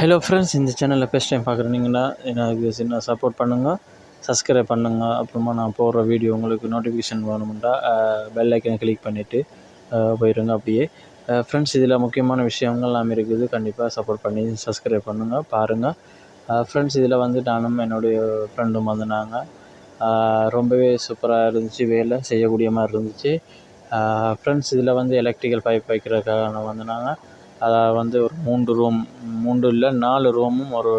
Hello friends இந்த சேனலில் first time பார்க்குறீங்கன்னா எனக்கு சின்ன சப்போர்ட் பண்ணுங்கள் சப்ஸ்கிரைப் பண்ணுங்கள் அப்புறமா நான் போடுற வீடியோ உங்களுக்கு நோட்டிஃபிகேஷன் வேணுமெண்டா பெல் ஐக்கனை கிளிக் பண்ணிவிட்டு போயிடுங்க அப்படியே. ஃப்ரெண்ட்ஸ் இதில் முக்கியமான விஷயங்கள் எல்லாம் இருக்குது. கண்டிப்பாக சப்போர்ட் பண்ணி சப்ஸ்கிரைப் பண்ணுங்கள் பாருங்கள் ஃப்ரெண்ட்ஸ் இதில் வந்து நானும் என்னுடைய ஃப்ரெண்டும் வந்திருந்தாங்க. ரொம்பவே சூப்பராக இருந்துச்சு வேலை செய்யக்கூடிய மாதிரி இருந்துச்சு. ஃப்ரெண்ட்ஸ் இதில் வந்து எலக்ட்ரிக்கல் பைப் வைக்கிறதுக்காக நான் அதை வந்து ஒரு மூன்று ரூம் மூன்று இல்லை நாலு ரூமும் ஒரு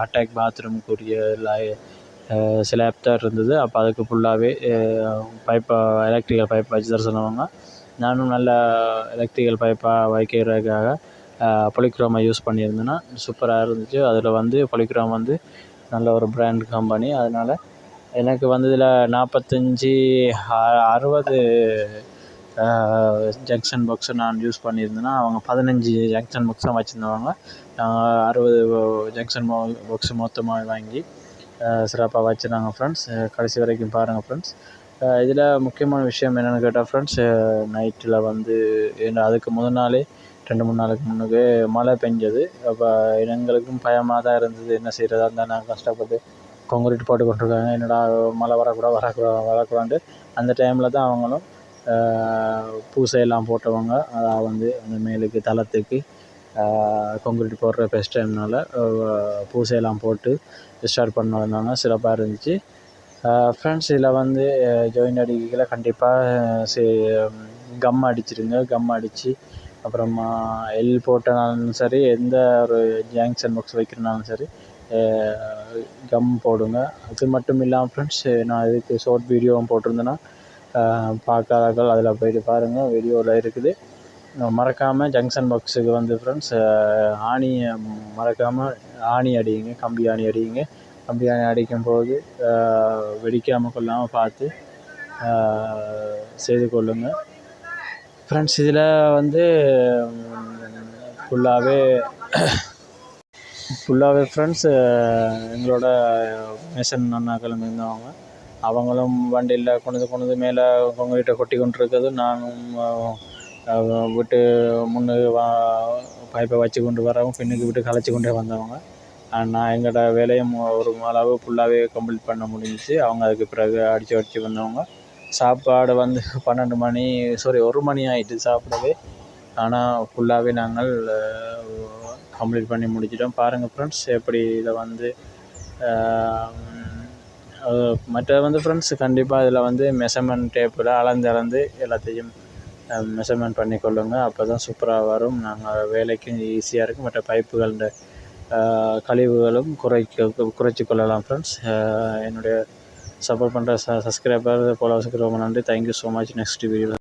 அட்டாக் பாத்ரூமுக்குரிய லை ஸ்லாப் தான் இருந்தது. அப்போ அதுக்கு ஃபுல்லாகவே பைப்பை எலக்ட்ரிக்கல் பைப் வச்சு தர சொன்னவங்க. நானும் நல்ல எலக்ட்ரிக்கல் பைப்பாக வைக்கிறதுக்காக பொலிக்ரோமை யூஸ் பண்ணியிருந்தேன்னா சூப்பராக இருந்துச்சு. அதில் வந்து பொலிக்ரோம் வந்து நல்ல ஒரு பிராண்ட் கம்பெனி அதனால் எனக்கு வந்து இதில் நாற்பத்தஞ்சி அறுபது ஜங்ஷன் பாக்ஸை நான் யூஸ் பண்ணியிருந்தேன்னா அவங்க பதினஞ்சு ஜங்ஷன் பாக்ஸ் தான் வச்சுருந்தவங்க அறுபது ஜங்ஷன் பாக்ஸ் மொத்தமாக வாங்கி சிறப்பாக வச்சுருந்தாங்க ஃப்ரெண்ட்ஸ் கடைசி வரைக்கும் பாருங்கள் ஃப்ரெண்ட்ஸ் இதில் முக்கியமான விஷயம் என்னென்னு கேட்டால் ஃப்ரெண்ட்ஸ் நைட்டில் வந்து ஏன்னா அதுக்கு முதல் நாளே ரெண்டு மூணு நாளுக்கு முன்னுக்கு மழை பெஞ்சது. அப்போ எங்களுக்கும் பயமாக தான் இருந்தது. என்ன செய்கிறதா இருந்தால் நான் கஷ்டப்பட்டு கொங்குரிட்டு போட்டு கொண்டிருக்காங்க. என்னடா மழை வரக்கூடாது வரக்கூடாது வரக்கூடாது. அந்த டைமில் தான் அவங்களும் பூசையெல்லாம் போட்டவங்க அதாவது வந்து அந்த மேலுக்கு தளத்துக்கு கொங்கிரீட் போடுற ஃபஸ்ட் டைம்னால பூசையெல்லாம் போட்டு ஸ்டார்ட் பண்ணிருந்தாங்க சிறப்பாக இருந்துச்சு. ஃப்ரெண்ட்ஸ் இதில் வந்து ஜாயின் அடிக்கல. கண்டிப்பாக சி கம் அடிச்சிருங்க. கம் அடித்து அப்புறமா எல் போட்டனாலும் சரி எந்த ஒரு ஜங்ஷன் பாக்ஸ் வைக்கிறனாலும் சரி கம் போடுங்க. அது மட்டும் இல்லாமல் ஃப்ரெண்ட்ஸ் நான் இதுக்கு ஷார்ட் வீடியோவும் போட்டிருந்தேன்னா பார்க்காதவர்கள் அதில் போய்ட்டு பாருங்கள் வீடியோவில் இருக்குது. மறக்காமல் ஜங்ஷன் பாக்ஸுக்கு வந்து ஃப்ரெண்ட்ஸ் ஆணியை மறக்காமல் ஆணி அடிங்க கம்பி ஆணி அடிங்க கம்பி ஆணி அடிக்கும்போது வெடிக்காமல் கொள்ளாமல் பார்த்து செய்து கொள்ளுங்கள் ஃப்ரெண்ட்ஸ் இதில் வந்து ஃபுல்லாகவே ஃபுல்லாகவே ஃப்ரெண்ட்ஸ் எங்களோட மேசன் அண்ணாக்களும் இருந்தவங்க. அவங்களும் வண்டியில் கொண்டு கொண்டு மேலே கொங்கிரீட்டை கொட்டி கொண்டிருக்கிறது. நானும் விட்டு முன்னே வா பைப்பை வச்சு கொண்டு வரவும் பின்னுக்கு விட்டு கலைச்சி கொண்டே வந்தவங்க. நான் எங்களோட வேலையும் ஒரு அளவு ஃபுல்லாகவே கம்ப்ளீட் பண்ண முடிஞ்சிச்சு. அவங்க அதுக்கு பிறகு அடித்து அடித்து வந்தவங்க. சாப்பாடு வந்து பன்னெண்டு மணி சாரி ஒரு மணி ஆகிட்டு சாப்பிடவே. ஆனால் ஃபுல்லாகவே நாங்கள் கம்ப்ளீட் பண்ணி முடிச்சிட்டோம். பாருங்கள் ஃப்ரெண்ட்ஸ் எப்படி இதை வந்து மற்ற வந்து ஃப்ரெண்ட்ஸ் கண்டிப்பாக இதில் வந்து மெஷர்மெண்ட் டேப்பில் அளந்து அளந்து எல்லாத்தையும் மெஷர்மெண்ட் பண்ணி கொள்ளுங்கள் அப்போ தான் சூப்பராக வரும். நாங்கள் வேலைக்கும் ஈஸியாக இருக்கும். மற்ற பைப்புகள் கழிவுகளும் குறைக்க குறைச்சி கொள்ளலாம் ஃப்ரெண்ட்ஸ் என்னுடைய சப்போர்ட் பண்ணுற ச சப்ஸ்கிரைபர் ஃபாலோவர்ஸுக்கு ரொம்ப நன்றி. Thank you so much next video